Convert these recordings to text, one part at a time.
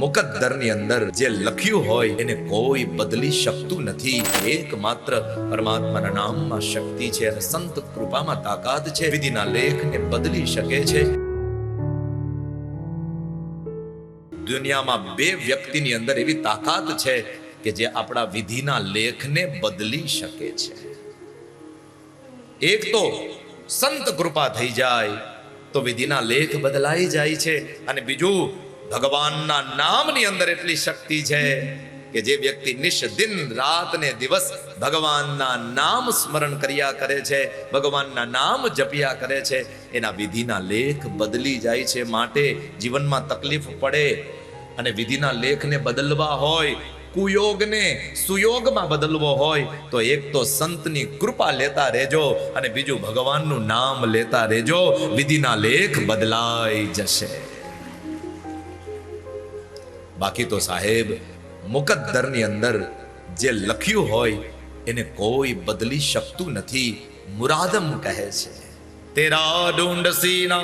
મુકદ્દરની અંદર જે લખ્યું હોય એને કોઈ બદલી શકતું નથી. એકમાત્ર પરમાત્માના નામમાં શક્તિ છે અને સંત કૃપામાં તાકાત છે, વિધિના લેખને બદલી શકે છે. દુનિયામાં બે વ્યક્તિની અંદર એવી તાકાત છે કે જે આપણા વિધિના લેખને બદલી શકે છે. એક તો સંત કૃપા થઈ જાય, તો વિધિના લેખ બદલાઈ જાય છે અને બીજું ભગવાનના નામની અંદર એટલી શક્તિ છે કે જે વ્યક્તિ નિશ દિન, રાત ને દિવસ ભગવાનના નામ સ્મરણ કર્યા કરે છે, ભગવાનના નામ જપ્યા કરે છે, એના વિધિના લેખ બદલી જાય છે માટે જીવનમાં તકલીફ પડે અને વિધિના લેખને બદલવા હોય, કુયોગને સુયોગમાં બદલવો હોય, તો એક તો સંતની કૃપા લેતા રહેજો અને બીજું ભગવાનનું નામ લેતા રહેજો, વિધિના લેખ બદલાઈ જશે. બાકી તો સાહેબ મુકદ્દરની અંદર જે લખ્યું હોય એને કોઈ બદલી શકતું નથી મુરાદમ કહે છે તેરા ઢૂંઢ સીના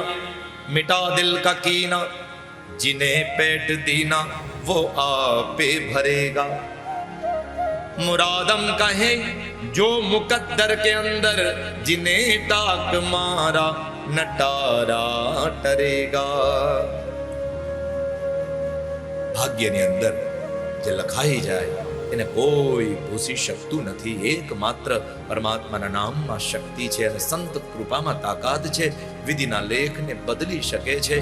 મિટા દિલ કા કીના जिन्हें पेट दीना वो आपे भरेगा मुरादम कहे जो मुकद्दर के अंदर जिन्हें टाक मारा नटारा टरेगा ભાગ્યની અંદર જે લખાઈ જાય, એને કોઈ ભૂસી શકતું નથી. એકમાત્ર પરમાત્માના નામમાં શક્તિ છે અને સંત કૃપામાં તાકાત છે. વિધિના લેખને બદલી શકે છે.